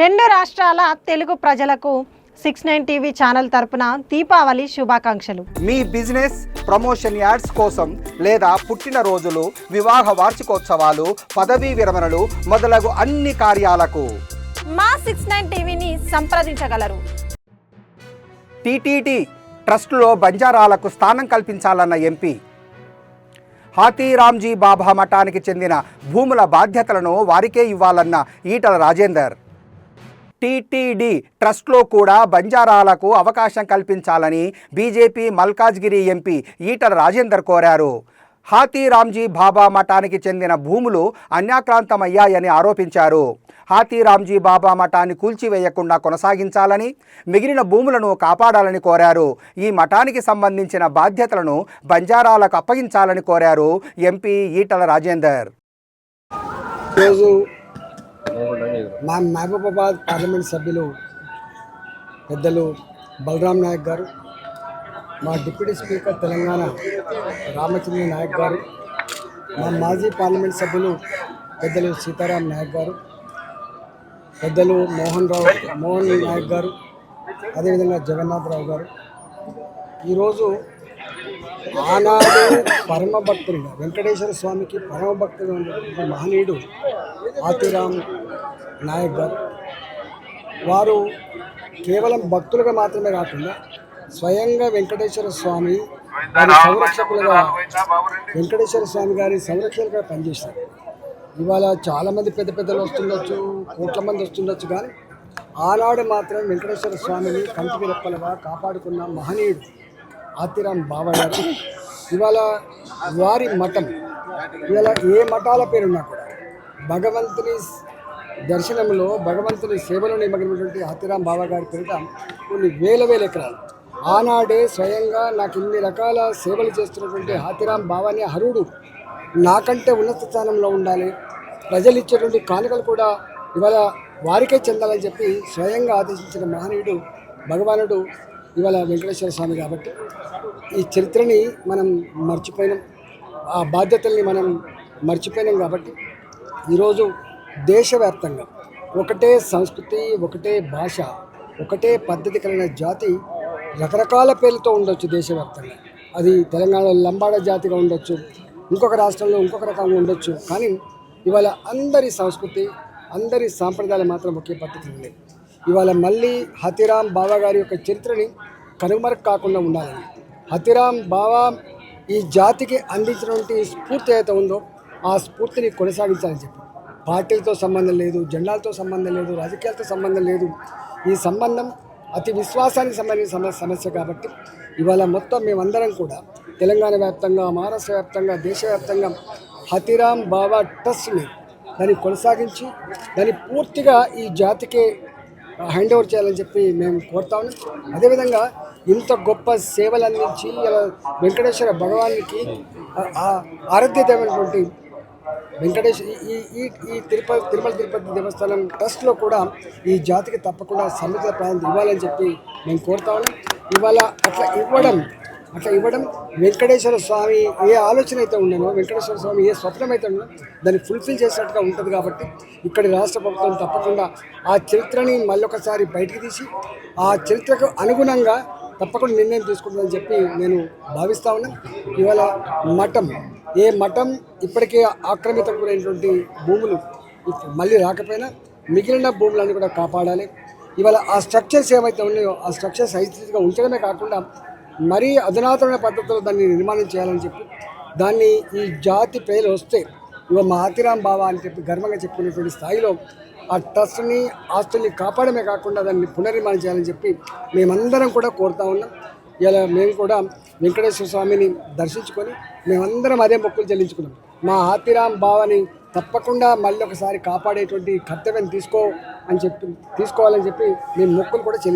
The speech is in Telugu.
రెండు రాష్ట్రాల తెలుగు ప్రజలకు సిక్స్ నైన్ టీవీ ఛానల్ తరపున దీపావళి శుభాకాంక్షలు. మీ బిజినెస్ ప్రమోషన్ యాడ్స్ కోసం లేదా పుట్టినరోజులు వివాహ వార్షికోత్సవాలు పదవీ విరమణలు మొదలగు అన్ని కార్యాలకు. మా సిక్స్ నైన్ టీవీని సంప్రదించగలరు. టీటీడీ ట్రస్టులో బంజారాలకు స్థానం కల్పించాలన్న ఎంపీ. హాతీరామ్జీ బాబా మఠానికి చెందిన భూముల బాధ్యతలను వారికే ఇవ్వాలన్న ఈటల రాజేందర్. టీటీడీ ట్రస్ట్లో కూడా బంజారాలకు అవకాశం కల్పించాలని బీజేపీ మల్కాజ్గిరి ఎంపీ ఈటల రాజేందర్ కోరారు. హాతీరామ్జీ బాబా మఠానికి చెందిన భూములు అన్యాక్రాంతమయ్యాయని ఆరోపించారు. హాతీరామ్జీ బాబా మఠాన్ని కూల్చివేయకుండా కొనసాగించాలని మిగిలిన భూములను కాపాడాలని కోరారు. ఈ మఠానికి సంబంధించిన బాధ్యతలను బంజారాలకు అప్పగించాలని కోరారు ఎంపీ ఈటల రాజేందర్. మా మహబూబాబాద్ పార్లమెంట్ సభ్యులు పెద్దలు బలరాం నాయక్ గారు మా డిప్యూటీ స్పీకర్ తెలంగాణ రామచంద్ర నాయక్ గారు మా మాజీ పార్లమెంట్ సభ్యులు పెద్దలు సీతారాం నాయక్ గారు పెద్దలు మోహన్ రావు మోహన్ నాయక్ గారు అదేవిధంగా జగన్నాథరావు గారు. ఈరోజు ఆనాడు పరమభక్తులుగా వెంకటేశ్వర స్వామికి పరమ భక్తులు మహనీయుడు ఆతిరామ్ నాయక్ గారు. వారు కేవలం భక్తులుగా మాత్రమే కాకుండా స్వయంగా వెంకటేశ్వర స్వామి వారి సంరక్షకులుగా వెంకటేశ్వర స్వామి గారి సంరక్షకులుగా పనిచేశారు. ఇవాళ చాలామంది పెద్ద పెద్దలు వస్తుండొచ్చు కోట్ల మంది వస్తుండొచ్చు కానీ ఆనాడు మాత్రం వెంకటేశ్వర స్వామిని కంటికి రెప్పలుగా కాపాడుకున్న మహనీయుడు ఆతిరామ్ బాబా గారు. ఇవాళ వారి మఠం ఇవాళ ఏ మఠాల పేరున్నా కూడా భగవంతుని దర్శనంలో భగవంతుని సేవలో నిమగ్నమైనటువంటి ఆతిరామ్ బాబా గారి పేరిట కొన్ని వేల వేల ఎకరాలు. ఆనాడే స్వయంగా నాకు ఇన్ని రకాల సేవలు చేస్తున్నటువంటి హాతిరామ్ బాబాని హరుడు. నాకంటే ఉన్నత స్థానంలో ఉండాలి. ప్రజలు ఇచ్చేటువంటి కానుకలు కూడా ఇవాళ వారికే చెందాలని చెప్పి స్వయంగా ఆదేశించిన మహనీయుడు భగవానుడు ఇవాళ వెంకటేశ్వర స్వామి కాబట్టి ఈ చరిత్రని మనం మర్చిపోయినాం. ఆ బాధ్యతల్ని మనం మర్చిపోయినాం కాబట్టి ఈరోజు దేశవ్యాప్తంగా ఒకటే సంస్కృతి ఒకటే భాష ఒకటే పద్ధతి కలిగిన జాతి రకరకాల పేర్లతో ఉండొచ్చు దేశవ్యాప్తంగా. అది తెలంగాణలో లంబాడ జాతిగా ఉండొచ్చు ఇంకొక రాష్ట్రంలో ఇంకొక రకంగా ఉండొచ్చు. కానీ ఇవాళ అందరి సంస్కృతి అందరి సాంప్రదాయాలు మాత్రం ఒకే పద్ధతి ఉన్నాయి ఇవాళ మళ్ళీ హతిరామ్ బావా గారి యొక్క చరిత్రని కనుమరకు కాకుండా ఉండాలని. హతిరామ్ బావా ఈ జాతికి అందించినటువంటి స్ఫూర్తి ఏదైతే ఉందో ఆ స్ఫూర్తిని కొనసాగించాలని చెప్పి. పార్టీలతో సంబంధం లేదు జెండాలతో సంబంధం లేదు రాజకీయాలతో సంబంధం లేదు. ఈ సంబంధం అతి విశ్వాసానికి సంబంధించిన సమ సమస్య కాబట్టి ఇవాళ మొత్తం మేమందరం కూడా తెలంగాణ వ్యాప్తంగా మహారాష్ట్ర వ్యాప్తంగా దేశవ్యాప్తంగా హతిరామ్ బాబా ట్రస్ట్ని దాన్ని కొనసాగించి దాన్ని పూర్తిగా ఈ జాతికే హ్యాండ్ ఓవర్ చేయాలని చెప్పి మేము కోరుతా ఉన్నాం. అదేవిధంగా ఇంత గొప్ప సేవలు అందించి ఇలా వెంకటేశ్వర భగవానికి ఆ- ఆ ఆరాధ్యతమైనటువంటి వెంకటేష్ ఈ- ఈ ఈ తిరుపతి తిరుమల తిరుపతి దేవస్థానం ట్రస్ట్లో కూడా ఈ జాతికి తప్పకుండా సముద్ర ప్రాంతం ఇవ్వాలని చెప్పి మేము కోరుతా ఉన్నాం. ఇవాళ అట్లా ఇవ్వడం అట్లా ఇవ్వడం వెంకటేశ్వర స్వామి ఏ ఆలోచన అయితే ఉండనో వెంకటేశ్వర స్వామి ఏ స్వప్నం అయితే ఉండనో దాన్ని ఫుల్ఫిల్ చేసినట్టుగా ఉంటుంది కాబట్టి ఇక్కడి రాష్ట్ర ప్రభుత్వం తప్పకుండా ఆ చరిత్రని మళ్ళొకసారి బయటికి తీసి ఆ చరిత్రకు అనుగుణంగా తప్పకుండా నిర్ణయం తీసుకుంటుందని చెప్పి నేను భావిస్తా ఉన్నాను ఇవాళ మఠం ఏ మఠం ఇప్పటికే ఆక్రమిత గురైనటువంటి భూములు మళ్ళీ రాకపోయినా మిగిలిన భూములన్నీ కూడా కాపాడాలి. ఇవాళ ఆ స్ట్రక్చర్స్ ఏవైతే ఉన్నాయో ఆ స్ట్రక్చర్స్ హైస్థితిగా ఉంచడమే కాకుండా మరీ అధునాతన పద్ధతిలో దాన్ని నిర్మాణం చేయాలని చెప్పి దాన్ని ఈ జాతి పేరు వస్తే ఇవ మా ఆతిరాం బావ అని చెప్పి గర్వంగా చెప్పుకునేటువంటి స్థాయిలో ఆ ట్రస్ట్ని ఆస్తుల్ని కాపాడమే కాకుండా దాన్ని పునర్నిర్మాణం చేయాలని చెప్పి మేమందరం కూడా కోరుతా ఉన్నాం. ఇలా మేము కూడా వెంకటేశ్వర స్వామిని దర్శించుకొని మేమందరం అదే మొక్కులు చెల్లించుకున్నాం. మా ఆతిరాం బావని తప్పకుండా మళ్ళీ ఒకసారి కాపాడేటువంటి కర్తవ్యం తీసుకో అని చెప్పి తీసుకోవాలని చెప్పి మేము మొక్కులు కూడా చెల్లి